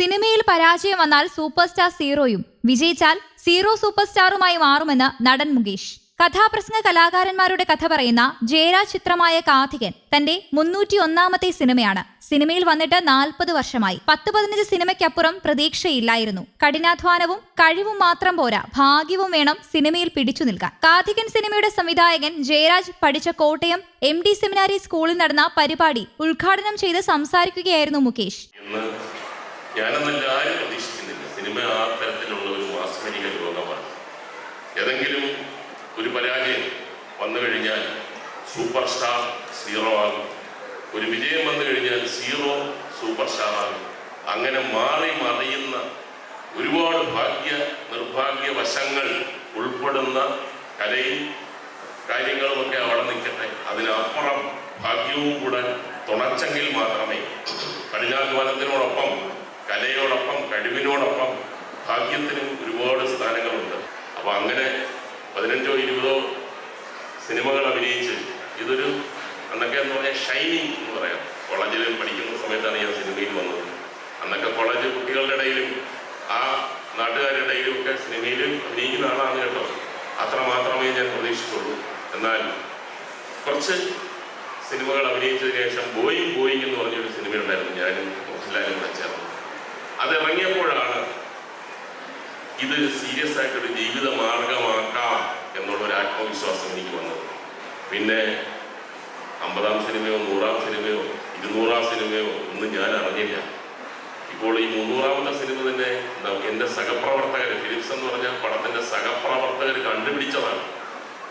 സിനിമയിൽ പരാജയം വന്നാൽ സൂപ്പർ സ്റ്റാർ സീറോയും വിജയിച്ചാൽ സീറോ സൂപ്പർ സ്റ്റാറുമായി മാറുമെന്ന് നടൻ മുകേഷ്. കഥാപ്രസംഗ കലാകാരന്മാരുടെ കഥ പറയുന്ന ജയരാജ് ചിത്രമായ കാർത്തികൻ തന്റെ മുന്നൂറ്റി ഒന്നാമത്തെ സിനിമയാണ്. സിനിമയിൽ വന്നിട്ട് നാൽപ്പത് വർഷമായി. പത്ത് പതിനഞ്ച് സിനിമയ്ക്കപ്പുറം പ്രതീക്ഷയില്ലായിരുന്നു. കഠിനാധ്വാനവും കഴിവും മാത്രം പോരാ ഭാഗ്യവും വേണം സിനിമയിൽ പിടിച്ചു നിൽക്കാൻ. കാർത്തികൻ സിനിമയുടെ സംവിധായകൻ ജയരാജ് പഠിച്ച കോട്ടയം എം ഡി സെമിനാരി സ്കൂളിൽ നടന്ന പരിപാടി ഉദ്ഘാടനം ചെയ്ത് സംസാരിക്കുകയായിരുന്നു മുകേഷ്. ഞാനെന്നല്ല ആരും പ്രതീക്ഷിക്കുന്നില്ല. സിനിമ ആ തരത്തിലുള്ള ഒരു മാസ്മരിക ലോകമാണ്. ഏതെങ്കിലും ഒരു പരാജയം വന്നു കഴിഞ്ഞാൽ സൂപ്പർ സ്റ്റാർ സീറോ ആകും. ഒരു വിജയം വന്നു കഴിഞ്ഞാൽ സീറോ സൂപ്പർ സ്റ്റാർ ആകും. അങ്ങനെ മാറി മറിയുന്ന ഒരുപാട് ഭാഗ്യ നിർഭാഗ്യ വശങ്ങൾ ഉൾപ്പെടുന്ന കലയും കാര്യങ്ങളുമൊക്കെ അവിടെ നിൽക്കട്ടെ. അതിനപ്പുറം ഭാഗ്യവും കൂടെ തുണച്ചെങ്കിൽ മാത്രമേ കഠിനാധ്വാനത്തിനോടൊപ്പം കലയോടൊപ്പം കഴിവിനോടൊപ്പം ഭാഗ്യത്തിനും ഒരുപാട് സ്ഥാനങ്ങളുണ്ട്. അപ്പോൾ അങ്ങനെ പതിനഞ്ചോ ഇരുപതോ സിനിമകൾ അഭിനയിച്ച് ഇതൊരു അന്നൊക്കെ എന്ന് പറഞ്ഞാൽ ഷൈനിങ് എന്ന് പറയാം. കോളേജിൽ പഠിക്കുന്ന സമയത്താണ് ഞാൻ സിനിമയിൽ വന്നത്. അന്നൊക്കെ കോളേജ് കുട്ടികളുടെ ഇടയിലും ആ നാട്ടുകാരുടെ ഇടയിലും ഒക്കെ സിനിമയിൽ അഭിനയിക്കുന്ന ആളാണ് കേട്ടോ. അത്ര മാത്രമേ ഞാൻ പ്രതീക്ഷിച്ചുള്ളൂ. എന്നാൽ കുറച്ച് സിനിമകൾ അഭിനയിച്ചതിന് ശേഷം ബോയിങ് ബോയിങ് എന്ന് പറഞ്ഞൊരു സിനിമയുണ്ടായിരുന്നു. ഞാനും മോഹൻലാലും ജീവിത മാർഗമാക്കാം എന്നുള്ള ഒരു ആത്മവിശ്വാസം എനിക്ക് വന്നത്. പിന്നെ അമ്പതാം സിനിമയോ നൂറാം സിനിമയോ ഇരുന്നൂറാം സിനിമയോ ഒന്നും ഞാൻ അറിഞ്ഞില്ല. ഇപ്പോൾ ഈ മുന്നൂറാമത്തെ സിനിമ തന്നെ എന്റെ സഹപ്രവർത്തകർ ഫിലിപ്സ് എന്ന് പറഞ്ഞ പടത്തിന്റെ സഹപ്രവർത്തകർ കണ്ടുപിടിച്ചതാണ്.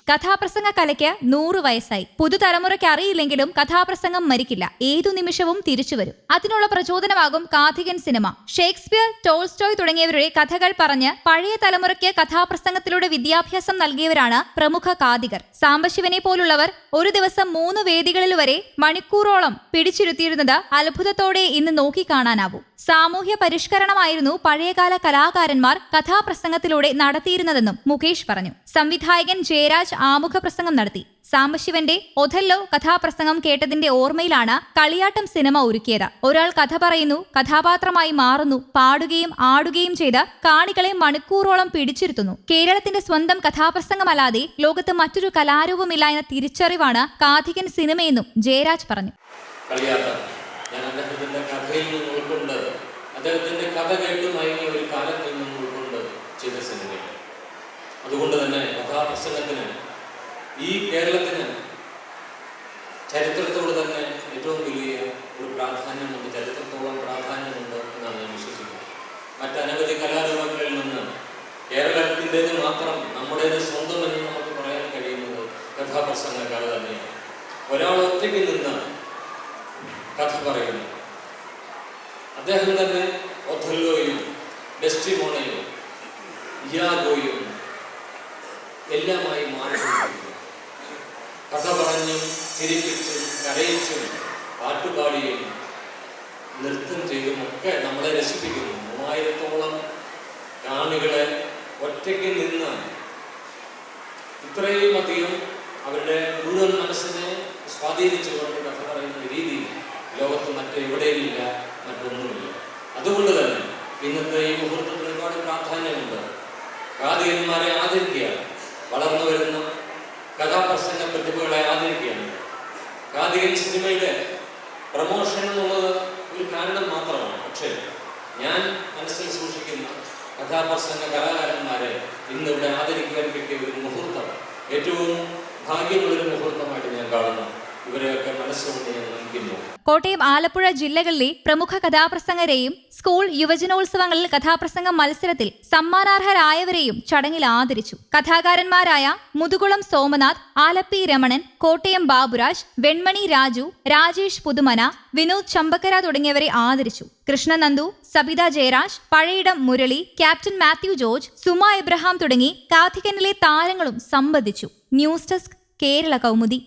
കഥാപ്രസംഗ കലയ്ക്ക് നൂറ് വയസ്സായി. പുതുതലമുറയ്ക്ക് അറിയില്ലെങ്കിലും കഥാപ്രസംഗം മരിക്കില്ല. ഏതു നിമിഷവും തിരിച്ചു വരും. അതിനുള്ള പ്രചോദനമാകും കാഥികൻ സിനിമ. ഷേക്സ്പിയർ ടോൾസ്റ്റോയ് തുടങ്ങിയവരുടെ കഥകൾ പറഞ്ഞ് പഴയ തലമുറയ്ക്ക് കഥാപ്രസംഗത്തിലൂടെ വിദ്യാഭ്യാസം നൽകിയവരാണ് പ്രമുഖ കാഥികർ സാംബശിവനെ പോലുള്ളവർ ഒരു ദിവസം മൂന്ന് വേദികളിൽ വരെ മണിക്കൂറോളം പിടിച്ചിരുത്തിയിരുന്നത് അത്ഭുതത്തോടെ ഇന്ന് നോക്കിക്കാണാനാവും. സാമൂഹ്യ പരിഷ്കരണമായിരുന്നു പഴയകാല കലാകാരന്മാർ കഥാപ്രസംഗത്തിലൂടെ നടത്തിയിരുന്നതെന്നും മുകേഷ് പറഞ്ഞു. സംവിധായകൻ ജയരാജ് ആമുഖ പ്രസംഗം നടത്തി. സാംബശിവന്റെ ഒഥല്ലോ കഥാപ്രസംഗം കേട്ടതിന്റെ ഓർമ്മയിലാണ് കളിയാട്ടം സിനിമ ഒരുക്കിയത്. ഒരാൾ കഥ പറയുന്നു കഥാപാത്രമായി മാറുന്നു പാടുകയും ആടുകയും ചെയ്ത് കാണികളെ മണിക്കൂറോളം പിടിച്ചിരുത്തുന്നു. കേരളത്തിന്റെ സ്വന്തം കഥാപ്രസംഗമല്ലാതെ ലോകത്ത് മറ്റൊരു കലാരൂപമില്ല എന്ന തിരിച്ചറിവാണ് കാഥികൻ സിനിമയെന്നും ജയരാജ് പറഞ്ഞു. അദ്ദേഹത്തിന്റെ കഥ കേട്ട് മയങ്ങിയ ഒരു കാലത്തിൽ നിന്ന് ഉൾക്കൊണ്ട് ചെയ്ത സിനിമയാണ്. അതുകൊണ്ട് തന്നെ കഥാപ്രസംഗത്തിന് ഈ കേരളത്തിന് ചരിത്രത്തോട് തന്നെ ഏറ്റവും വലിയ ഒരു പ്രാധാന്യമുണ്ട് ചരിത്രത്തോളം പ്രാധാന്യമുണ്ട് എന്നാണ് ഞാൻ വിശ്വസിക്കുന്നത് മറ്റനവധി കലാരൂപങ്ങളിൽ നിന്ന് കേരളത്തിന്റെത് മാത്രം നമ്മുടേത് സ്വന്തം എന്ന് നമുക്ക് പറയാൻ കഴിയുന്നത് കഥാപ്രസംഗ കല തന്നെയാണ്. ഒരാൾ ഒറ്റയ്ക്ക് നിന്ന് കഥ പറയുന്നു. അദ്ദേഹം തന്നെ ഒഥല്ലോയും ഡെസ്റ്റിമോണയും ഇയാഗോയും എല്ലാമായി പറഞ്ഞും ചിരിപ്പിച്ചും കരയിച്ചും പാട്ടുപാടിയും നൃത്തം ചെയ്തും ഒക്കെ നമ്മളെ രസിപ്പിക്കുന്നു മൂവായിരത്തോളം കാണികളെ ഒറ്റയ്ക്ക് നിന്ന് ഇത്രയും അധികം അവരുടെ മുഴുവൻ മനസ്സിനെ സ്വാധീനിച്ചുകൊണ്ട് കഥ പറയുന്ന രീതി ലോകത്ത് മറ്റെവിടെയുമില്ല മറ്റൊന്നുമില്ല. അതുകൊണ്ട് തന്നെ ഇന്നത്തെ ഈ മുഹൂർത്തത്തിന് ഒരുപാട് പ്രാധാന്യമുണ്ട്. കാതികന്മാരെ ആദരിക്കുക വളർന്നു വരുന്ന കഥാപ്രസംഗ പ്രതിഭകളെ ആദരിക്കുകയാണ്. കാതികൻ സിനിമയുടെ പ്രമോഷൻ എന്നുള്ളത് ഒരു കാരണം മാത്രമാണ്. പക്ഷേ ഞാൻ മനസ്സിൽ സൂക്ഷിക്കുന്ന കഥാപ്രസംഗ കലാകാരന്മാരെ ഇന്നിവിടെ ആദരിക്കാൻ കിട്ടിയ ഒരു മുഹൂർത്തം. ഏറ്റവും ഭാഗ്യമുള്ളൊരു മുഹൂർത്തമായിട്ട് ഞാൻ കാണുന്നു. കോട്ടയം ആലപ്പുഴ ജില്ലകളിലെ പ്രമുഖ കഥാപ്രസംഗരെയും സ്കൂൾ യുവജനോത്സവങ്ങളിൽ കഥാപ്രസംഗം മത്സരത്തിൽ സമ്മാനാർഹരായവരെയും ചടങ്ങിൽ ആദരിച്ചു. കഥാകാരന്മാരായ മുതുകുളം സോമനാഥ് ആലപ്പി രമണൻ കോട്ടയം ബാബുരാജ് വെൺമണി രാജു രാജേഷ് പുതുമന വിനോദ് ചമ്പക്കര തുടങ്ങിയവരെ ആദരിച്ചു. Krishnanandu Sabitha Jayaraj Pazhayidam Murali captain Mathew George Suma Abraham തുടങ്ങി കാഥികനിലെ താരങ്ങളും സംബന്ധിച്ചു. News desk Kerala Kaumudi.